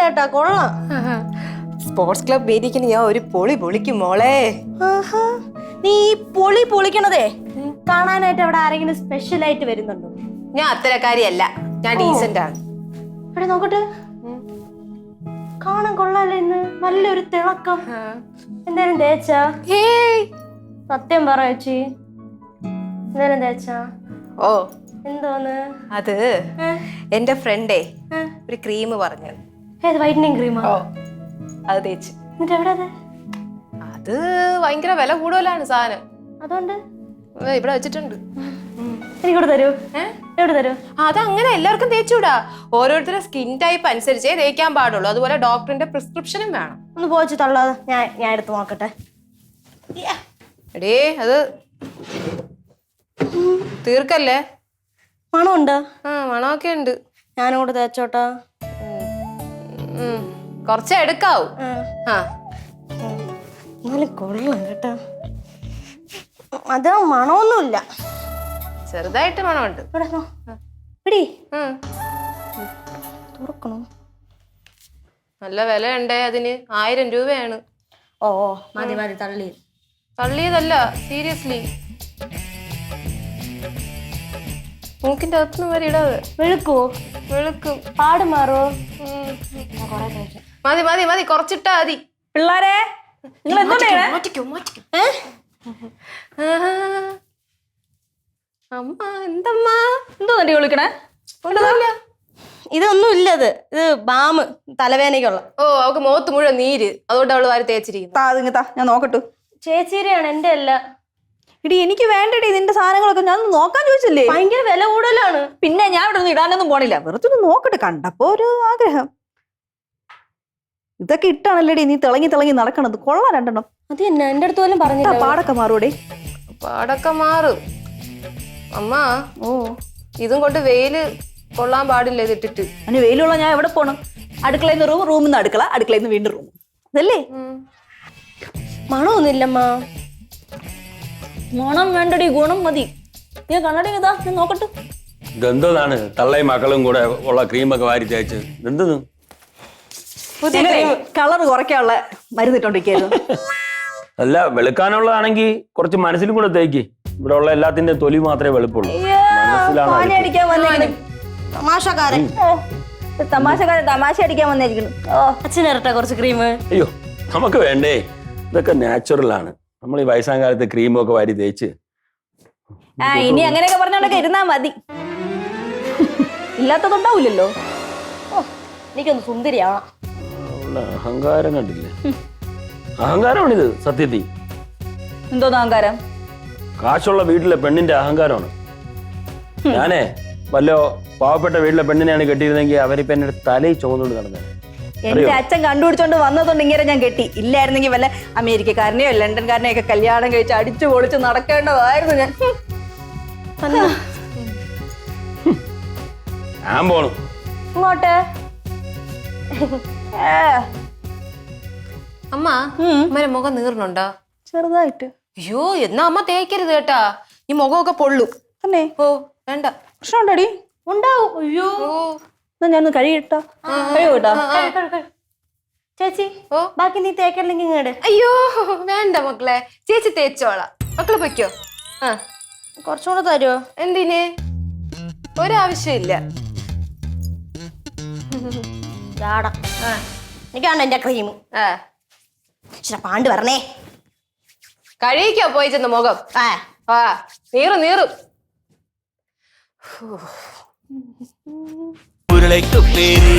കേട്ടാ കൊള്ളാം. Sports club മീറ്റിങ്ങിന് ഞാൻ ഒരു പൊളി പൊളിക്കും മോളെ. ആഹാ. നീ ഈ പൊളി പൊളിക്കണതേ കാണാനായിട്ട് അവിടെ ആരെങ്കിലും സ്പെഷ്യൽ ആയിട്ട് വരുന്നുണ്ടോ? ഞാൻ അത്തരക്കാരിയല്ല ഞാൻ ഡീസന്റ് ആണ് അവിടെ നോക്കട്ടെ. കാണാൻ കൊള്ളാലോ ഇന്ന് നല്ലൊരു തിളക്കം. എന്തായാലും തേച്ചാ? സത്യം പറ ചേച്ചി. എന്തായാലും തേച്ചാ? ഓ. എന്തോന്ന്? അത്? എന്റെ ഫ്രണ്ടേ ഒരു ക്രീം പറഞ്ഞു. ഏത് വൈറ്റനിങ് ക്രീമാ? ഓ അത് തേച്ച്. എന്നിട്ട് എവിടെ അത്? അത് ഭയങ്കര വില കൂടുതലാണ് സാധനം. അതുകൊണ്ട്? ഏ, ഇവിടെ വെച്ചിട്ടുണ്ട്. എനിക്കൂടെ തരൂ. എവിടെ തരൂ? അത് അങ്ങനെ എല്ലാവർക്കും തേച്ചുകൂടാ ഓരോരുത്തരുടെ സ്കിൻ ടൈപ്പ് അനുസരിച്ചേ തേക്കാൻ പാടുള്ളൂ. അതുപോലെ ഡോക്ടറിന്റെ പ്രിസ്ക്രിപ്ഷനും വേണം. ഒന്ന് പോയി തള്ളാതെ ഞാൻ ഞാൻ എടുത്ത് നോക്കട്ടെ. എടേ അത് തീർക്കല്ലേ? മണമുണ്ട്? ആ മണമൊക്കെ ഉണ്ട്. ഞാനും കൂടെ തേച്ചോട്ടാ. കുറച്ചേ എടുക്കാവും. ആ. എന്നാലും കൊള്ളാം കേട്ടോ. അത് മണമൊന്നുമില്ല. ചെറുതായിട്ട് മണമുണ്ട്. പിടി തുറക്കണോ? നല്ല വിലയുണ്ടേ അതിന്. ആയിരം രൂപയാണ്. ഓ ഓ, മതി മതി. തള്ളി. തള്ളിയതല്ല സീരിയസ്ലി മൂക്കിന്റെ അകത്തുനിന്ന് വരെ ഇടാതെ. വെളുക്കുവോ? വെളുക്കും. പാട് മാറോ? മതി മതി മതി കുറച്ചിട്ടാ മതി. പിള്ളേരെ നിങ്ങൾ. അമ്മ എന്തമ്മ? എന്തോ നടി വിളിക്കണേ? ഇതൊന്നും ഇല്ലത് ഇത്. ബാം തലവേദനയ്ക്കുള്ള. ഓ അവക്ക് മുഖത്ത് മുഴുവൻ നീര്. അതുകൊണ്ട് അവൾ വാരി തേച്ചിരിക്കുന്നു. താ അതിങ്ങ താ ഞാൻ നോക്കട്ടു. ചേച്ചീരെയാണ് എന്റെ അല്ല. ഇടി എനിക്ക് വേണ്ടടി ഇതിന്റെ സാധനങ്ങളൊക്കെ. ഞാൻ നോക്കാൻ ചോദിച്ചില്ലേ? ഭയങ്കര വില കൂടുതലാണ്. പിന്നെ ഞാൻ ഇവിടെ നിന്ന് ഇടാനൊന്നും പോണില്ല. വെറുതെ ഒന്ന് നോക്കട്ടെ. കണ്ടപ്പോ ഒരു ആഗ്രഹം. ഇതൊക്കെ ഇട്ടാണല്ലേടി നീ തിളങ്ങി തിളങ്ങി നടക്കണത്. കൊള്ളാം രണ്ടെണ്ണം. അത് തന്നെ. എന്റെ അടുത്ത് പോലും പറഞ്ഞു പറഞ്ഞില്ല പാടൊക്കെ മാറൂടെ? പാടൊക്കെ മാറും. അമ്മ ഓ. ഇതും കൊണ്ട് വെയിൽ കൊള്ളാൻ പാടില്ല ഇത് ഇട്ടിട്ട്. അതിന് വെയിലുള്ള ഞാൻ എവിടെ പോണം? അടുക്കളയിൽ നിന്ന് റൂം റൂമിൽ നിന്ന് അടുക്കള അടുക്കളയിൽ നിന്ന് വീണ്ടും റൂം. അതല്ലേ? മണമൊന്നുമില്ലമ്മ. മണം വേണ്ടടി ഗുണം മതി. നീ കണ്ണടി ഇതാ ഞാൻ നോക്കട്ടെ. ഇതെന്തോന്നാണ് തള്ളയും മക്കളും കൂടെ ഉള്ള ക്രീമൊക്കെ വാരി തേച്ച്. പുതിയ കളർ കുറയ്ക്കാനുള്ള മരുന്നിട്ടോണ്ടിരിക്കുന്നു അല്ല വെളുക്കാനുള്ളതാണെങ്കിൽ കുറച്ച് മനസ്സിലും കൂടെ തേക്ക്. ഇവിടെ ഉള്ള എല്ലാത്തിന്റെ തൊലി മാത്രമേ വെളുപ്പുള്ളൂ. തമാശക്കാരൻ. തമാശ അടിക്കാൻ വന്നിരിക്കുന്നു ഓ. അച്ഛനിരട്ടെ കുറച്ച് ക്രീം അയ്യോ നമുക്ക് വേണ്ടേ? ഇതൊക്കെ നാച്ചുറൽ ആണ്. നമ്മൾ ഈ വയസ്സാം കാലത്ത് ക്രീമൊക്കെ വാരി തേച്ച്. ആ ഇനി അങ്ങനെയൊക്കെ പറഞ്ഞോണ്ടൊക്കെ ഇരുന്നാ മതി. ഇല്ലാത്തതുണ്ടാവില്ലല്ലോ ഓ എനിക്കൊന്ന് സുന്ദരിയാ. ഉള്ള അഹങ്കാരം കണ്ടില്ലേ? അഹങ്കാരമാണിത് സത്യത്തി എന്തോന്ന് അഹങ്കാരം? കാശുള്ള വീട്ടിലെ പെണ്ണിന്റെ അഹങ്കാരമാണ്. ഞാനേ വല്ലോ പാവപ്പെട്ട വീട്ടിലെ പെണ്ണിനെയാണ് കെട്ടിയിരുന്നെങ്കിൽ അവരിപ്പോ എന്നെ തലയിൽ ചുമന്നുകൊണ്ട് നടന്നത് എന്റെ അച്ഛൻ കണ്ടുപിടിച്ചോണ്ട് വന്നതുകൊണ്ട് ഇങ്ങനെ ഞാൻ കെട്ടി. ഇല്ലായിരുന്നെങ്കിൽ വല്ല അമേരിക്കക്കാരനെയോ ലണ്ടൻകാരനെയോ ഒക്കെ കല്യാണം കഴിച്ച് അടിച്ചു പൊളിച്ച് നടക്കേണ്ടതായിരുന്നു ഞാൻ. ഞാൻ പോണു. ഇങ്ങോട്ട്. അമ്മ. അമ്മയുടെ മുഖം നീർന്നുണ്ടോ? ചെറുതായിട്ട്. അയ്യോ എന്നാ അമ്മ തേക്കരുത് കേട്ടാ. ഈ മുഖമൊക്കെ പൊള്ളും. തന്നെ. ഓ വേണ്ട. പ്രശ്നമുണ്ടോടി. ഉണ്ടാവും. അയ്യോ. എന്നാ ഞാനൊന്ന് കഴുകിട്ടോ? കഴിയൂട്ടോ കഴി, കഴി, കഴി. ചേച്ചി ഓ. ബാക്കി നീ തേക്കല്ലെങ്കിൽ ഇങ്ങോട്ട് അയ്യോ വേണ്ട മക്കളെ. ചേച്ചി തേച്ചോളാം. മക്കളെ പൊയ്ക്കോ. ആ. കുറച്ചുകൂടെ തരുമോ എന്തിന്? ഒരാവശ്യമില്ല. എനിക്കാണ് എന്റെ ക്രീം ആ. പാണ്ട് പറഞ്ഞേ കഴിയിക്കോ പോയി ചെന്ന് മുഖം? ആ. ആ. നീറും നീറും. ഉരുളയ്ക്ക് പേര്.